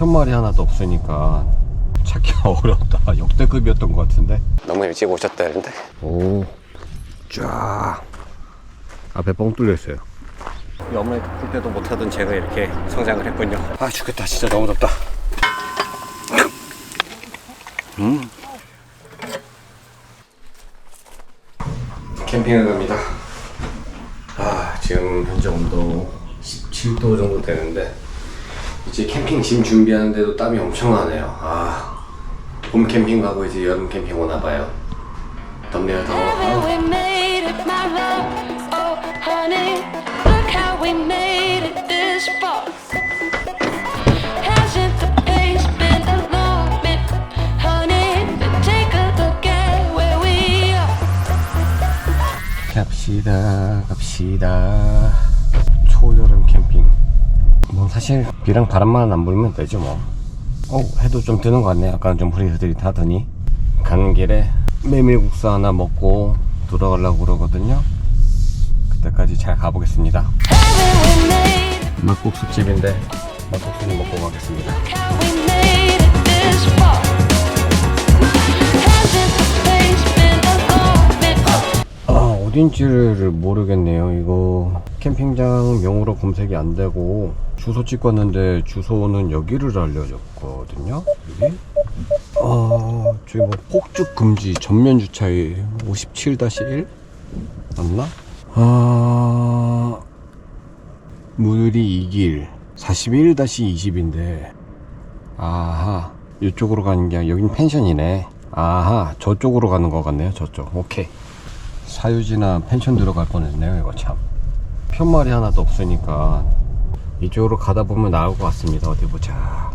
편말이 하나도 없으니까 찾기가 어렵다. 역대급이었던 것 같은데. 너무 일찍 오셨다는데 오, 쫙. 앞에 뻥 뚫려 있어요. 이 어머니 풀 때도 못하던 제가 이렇게 성장을 했군요 아 죽겠다 진짜 너무 덥다 음 캠핑을 갑니다 아 지금 현재 온도 17도 정도 되는데 이제 캠핑 짐 준비하는데도 땀이 엄청 나네요 아 봄 캠핑 가고 이제 여름 캠핑 오나 봐요 덥네요 더워? Oh. 갑시다 갑시다 뭐 사실 비랑 바람만 안 불면 되죠 뭐. 어, 해도 좀 드는 것 같네 아까는 좀 흐릿흐릿하더니. 가는 길에 메밀국수 하나 먹고 돌아가려고 그러거든요. 그때까지 잘 가보겠습니다. Haven't we made it? 막국수 집인데 막국수는 먹고 가겠습니다? 아 어딘지를 모르겠네요. 이거 캠핑장 명으로 검색이 안 되고 주소 찍었는데 주소는 여기를 알려줬거든요 여기. 아 저기 뭐 폭죽 금지 전면 주차에 57-1 맞나? 아 무리 2길 41-20인데. 아하 이쪽으로 가는 게 아니라 여긴 펜션이네. 아하 저쪽으로 가는 것 같네요 저쪽. 오케이. 사유지나 펜션 들어갈 뻔했네요 이거 참. 편말이 하나도 없으니까 이쪽으로 가다 보면 나올 것 같습니다. 어디 보자.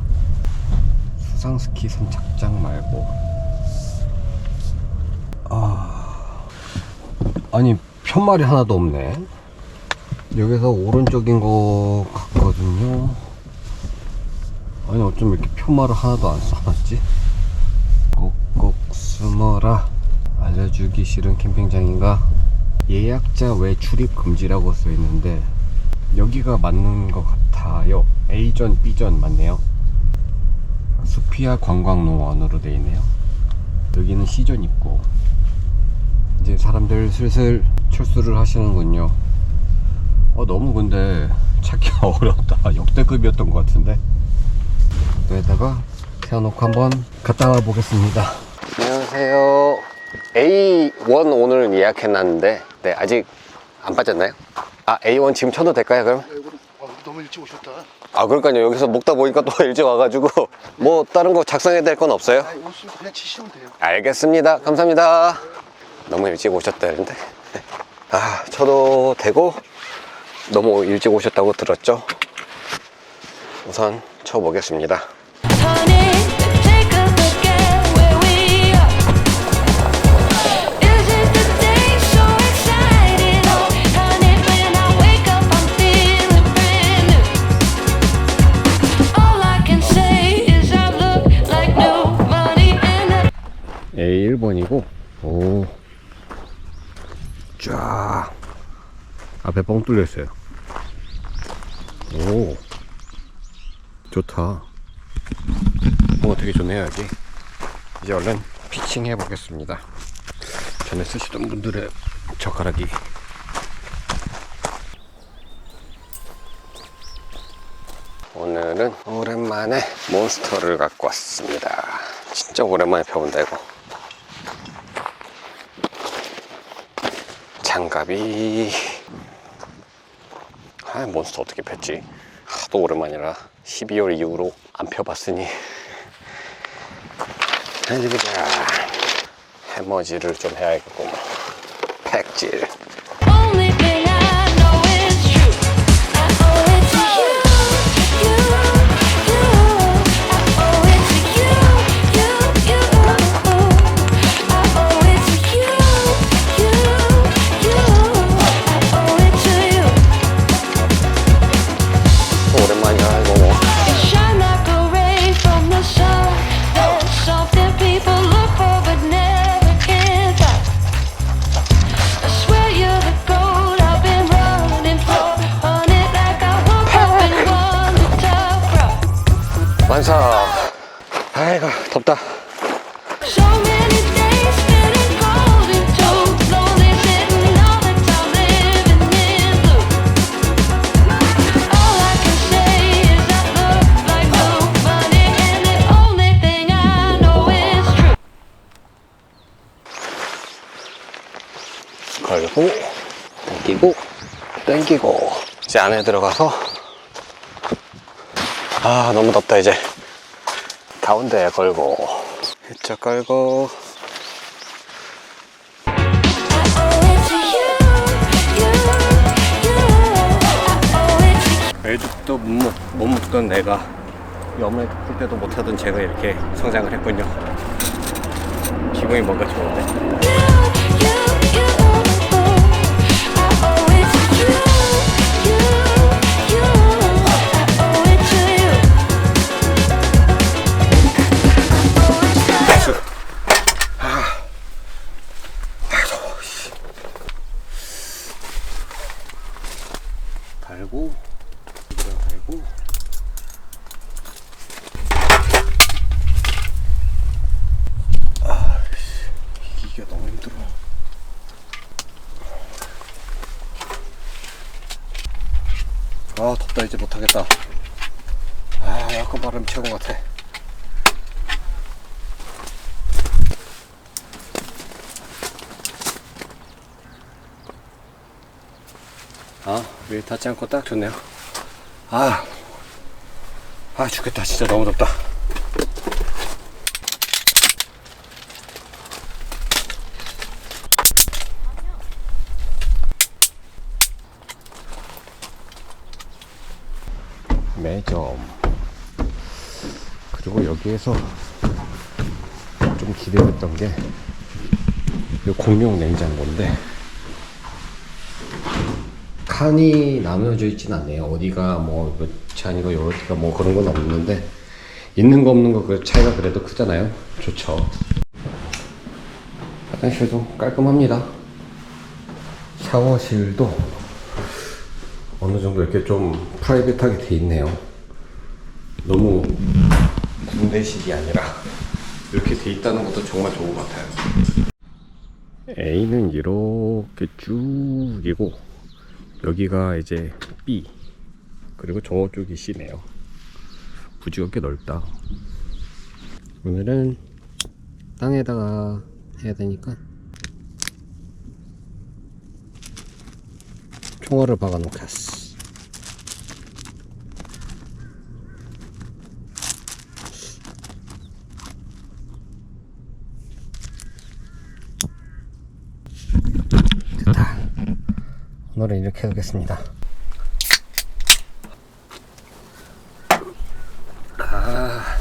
수상스키 선착장 말고. 아. 아니 편말이 하나도 없네. 여기서 오른쪽인 것 같거든요. 아니 어쩜 이렇게 편말을 하나도 안 써놨지? 꼭꼭 숨어라. 알려주기 싫은 캠핑장인가? 예약자 외 출입 금지라고 써 있는데 여기가 맞는 것 같아요. A전 B전 맞네요. 수피아 관광농원으로 되어 있네요. 여기는 C전 있고 이제 사람들 슬슬 출수를 하시는군요. 어 너무 근데 찾기가 어렵다. 역대급이었던 것 같은데? 여기다가 세워놓고 한번 갔다 와 보겠습니다. 안녕하세요. A1 오늘 예약해놨는데, 네, 아직 안 빠졌나요? 아, A1 지금 쳐도 될까요, 그럼? 아이고, 어, 너무 일찍 오셨다. 아, 그러니까요. 여기서 먹다 보니까 또 일찍 와가지고, 뭐, 다른 거 작성해야 될 건 없어요? 아, 옷을 그냥 치시면 돼요. 알겠습니다. 감사합니다. 너무 일찍 오셨다는데. 아, 쳐도 되고, 너무 일찍 오셨다고 들었죠? 우선 쳐보겠습니다. 5번이고 오. 쫙 앞에 뻥 뚫렸어요. 오. 좋다. 뭔가 되게 좋네요 여기 이제 얼른 피칭 해 보겠습니다. 전에 쓰시던 분들의 젓가락이. 오늘은 오랜만에 몬스터를 갖고 왔습니다. 진짜 오랜만에 펴본다 이거. 장갑이. 아 몬스터 어떻게 폈지? 하도 오랜만이라 12월 이후로 안 펴봤으니. 이제 보자 해머지를 좀 해야겠고. 팩질 당기고. 이제 안에 들어가서. 아, 너무 덥다, 이제. 가운데 걸고. 이쪽 걸고. 멜죽도 못, 먹, 못 먹던 내가 염을 풀 때도 못하던 제가 이렇게 성장을 했군요. 기분이 뭔가 좋은데. 아, 덥다, 이제 못하겠다. 아, 약간 바람 최고 같아. 아, 왜 닿지 않고 딱 좋네요. 아, 아, 죽겠다. 진짜 너무 덥다. 매점. 그리고 여기에서 좀 기대했던 게, 이 공룡 냉장고인데, 칸이 나누어져 있진 않네요. 어디가 뭐 잔이고 어디가 뭐 그런 건 없는데 있는 거 없는 거 그 차이가 그래도 크잖아요. 좋죠. 화장실도 깔끔합니다. 샤워실도 어느 정도 이렇게 좀 프라이빗하게 돼 있네요. 너무 군대식이 아니라 이렇게 돼 있다는 것도 정말 좋은 것 같아요. A는 이렇게 쭉이고 여기가 이제 B 그리고 저쪽이 C네요 부지가 꽤 넓다 오늘은 땅에다가 해야 되니까 총알을 박아 놓겠어. 됐다. 오늘은 이렇게 하겠습니다. 아,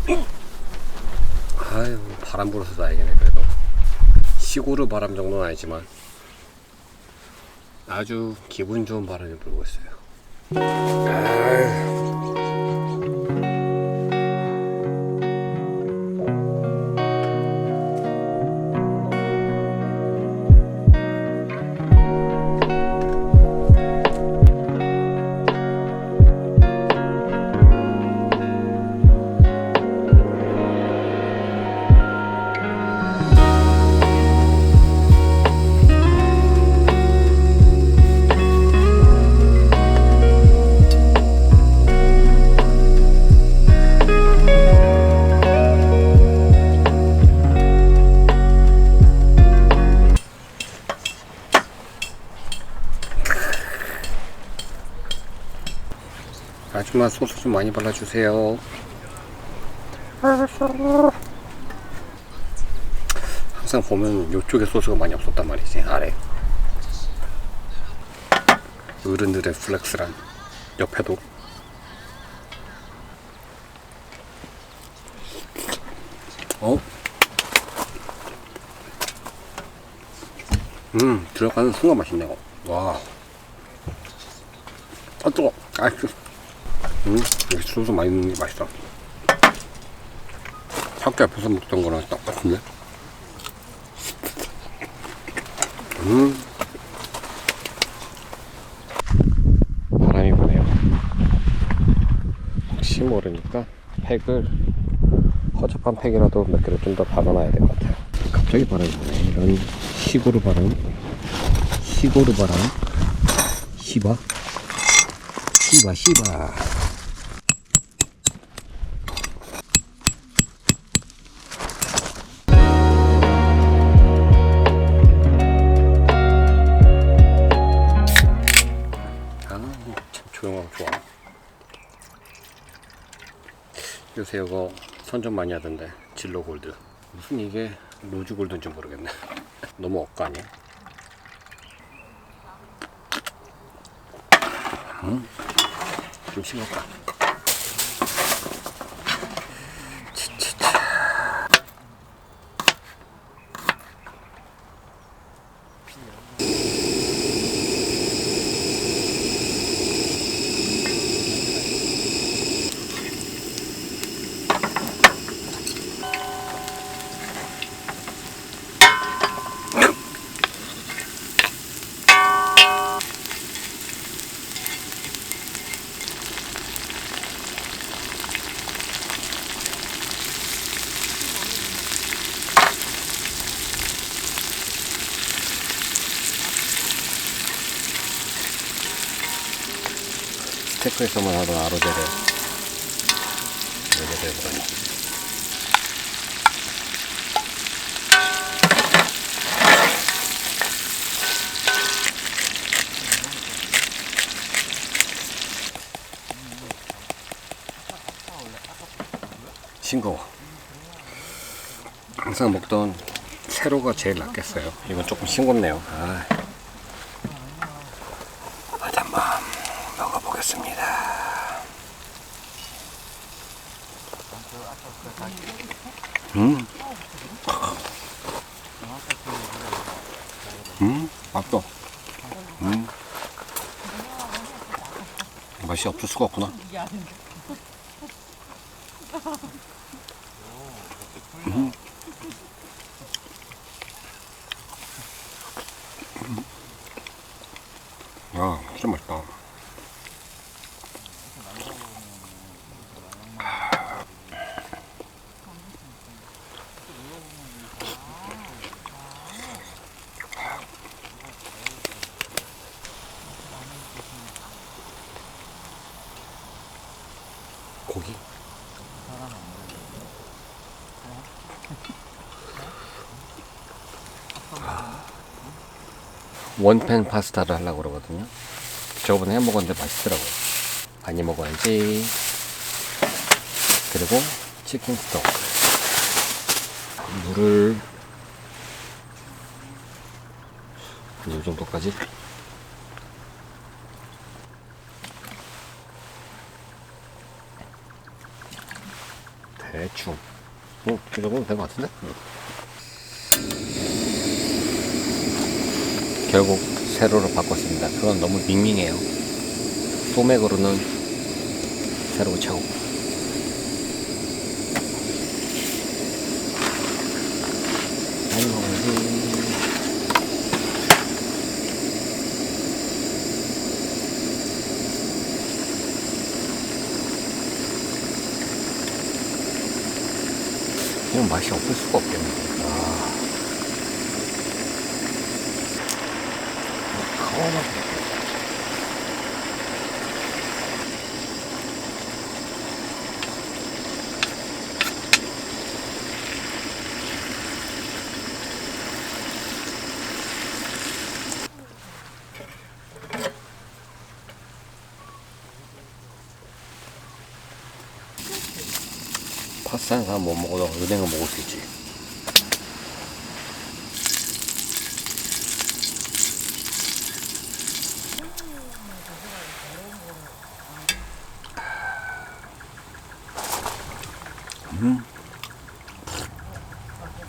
아유 바람 불어서 다행이네 그래도. 시골의 바람 정도는 아니지만 아주 기분 좋은 바람이 불고 있어요. 아유. 아줌마 소스 좀 많이 발라주세요. 항상 보면 이쪽에 소스가 많이 없었단 말이지 아래. 어른들의 플렉스란 옆에도. 어? 음 들어가는 순간 맛있네요. 와. 아 뜨거. 아 뜨거. 음, 여기 소스 많이 넣는 게 맛있어. 학교 앞에서 먹던 거랑 똑같은데? 음. 바람이 부네요. 혹시 모르니까 팩을 허접한 팩이라도 몇 개를 좀더 박아놔야 될 것 같아요. 갑자기 바람이 부네. 이런 시고르 바람, 시고르 바람, 시바, 시바, 시바. 요새 이거 선전 많이 하던데 진로 골드 무슨 이게 로즈 골드인지 모르겠네 너무 억까 아니야? 음? 좀 싱겁다 치치치. 스 테이크에서만 하던 아로제를 여기다 해보다니. 싱거워. 항상 먹던 세로가 제일 낫겠어요. 이건 조금 싱겁네요. 아. 어디 한번 먹어보겠습니다. 음. 음, 맛도. 음. 맛이 없을 수가 없구나. 원팬 파스타를 하려고 그러거든요. 저번에 해 먹었는데 맛있더라고요. 많이 먹어야지. 그리고 치킨 스톡. 물을 이 정도까지. 대충. 어, 이 정도면 된 것 같은데? 결국 세로로 바꿨습니다. 그건 너무 밍밍해요. 소맥으로는 세로 최고. 많이 먹어야지. 이런 맛이 없을 수가 없겠네. 아. 사람 못 먹어도 은행은 먹을 수 있지.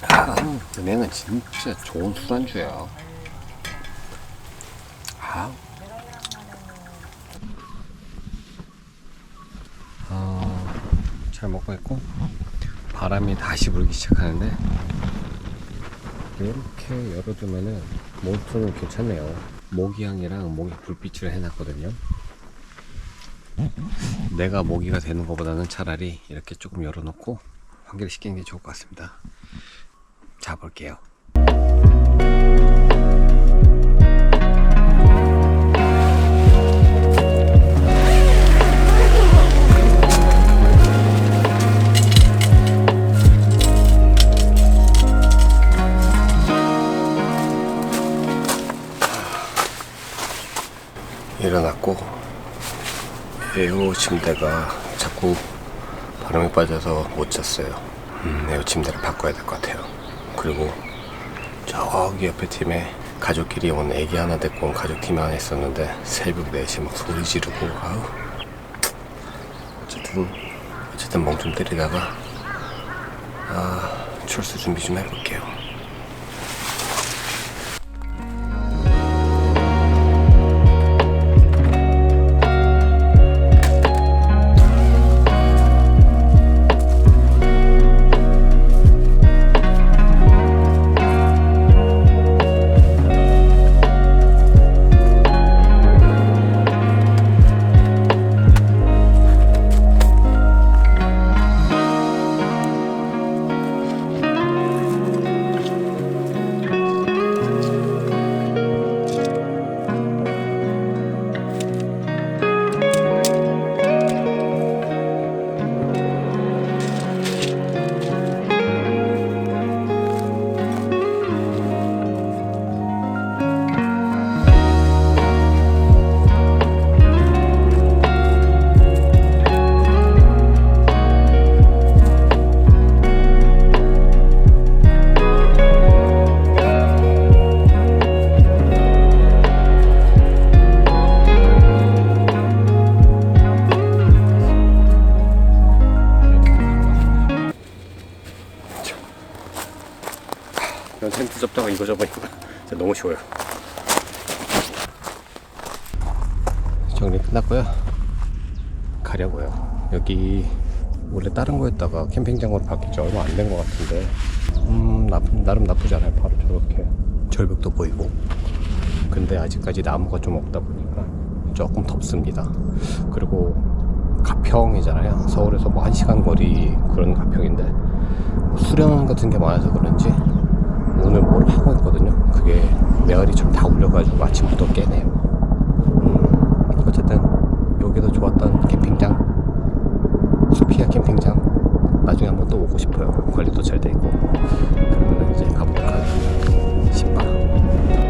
아, 은행은 진짜 좋은 술안주야. 아. 아, 잘 먹고 있고 바람이 다시 불기 시작하는데 이렇게 열어두면은 모터는 괜찮네요. 모기향이랑 모기 불빛을 해놨거든요. 내가 모기가 되는 것보다는 차라리 이렇게 조금 열어놓고 연결시키는 게 좋을 것 같습니다. 자 볼게요. 일어났고 에어 침대가 자꾸 바람이 빠져서 못 잤어요. 음, 에어 침대를 바꿔야 될 것 같아요. 그리고 저기 옆에 팀에 가족끼리 온 애기 하나 데리고 온 가족팀이 하나 있었는데 새벽 4시에 막 소리 지르고 아우 어쨌든 어쨌든 멍 좀 때리다가 아 출수 준비 좀 해볼게요. 이건 텐트 접다가 이거 접으니까 너무 쉬워요. 정리 끝났고요. 가려고요. 여기 원래 다른 거였다가 캠핑장으로 바뀐 지 얼마 안 된 것 같은데 음 나, 나름 나쁘지 않아요. 바로 저렇게 절벽도 보이고 근데 아직까지 나무가 좀 없다 보니까 조금 덥습니다. 그리고 가평이잖아요. 서울에서 뭐한 시간 거리 그런 가평인데 뭐 수련 같은 게 많아서 그런지 오늘 뭘 하고 있거든요. 그게 메아리처럼 다 울려가지고 아침부터 깨네요. 음, 어쨌든 여기도 좋았던 캠핑장, 소피아 캠핑장 나중에 한번 또 오고 싶어요. 관리도 잘 돼 있고. 그러면 이제 가보도록 하겠습니다. 신발.